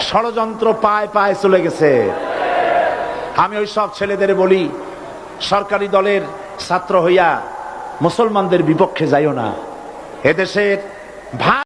ষড়যন্ত্র পায় পায় চলে গেছে। আমি ওই সব ছেলেদের বলি, সরকারি দলের ছাত্র হইয়া মুসলমানদের বিপক্ষে যাইও না। এদেশের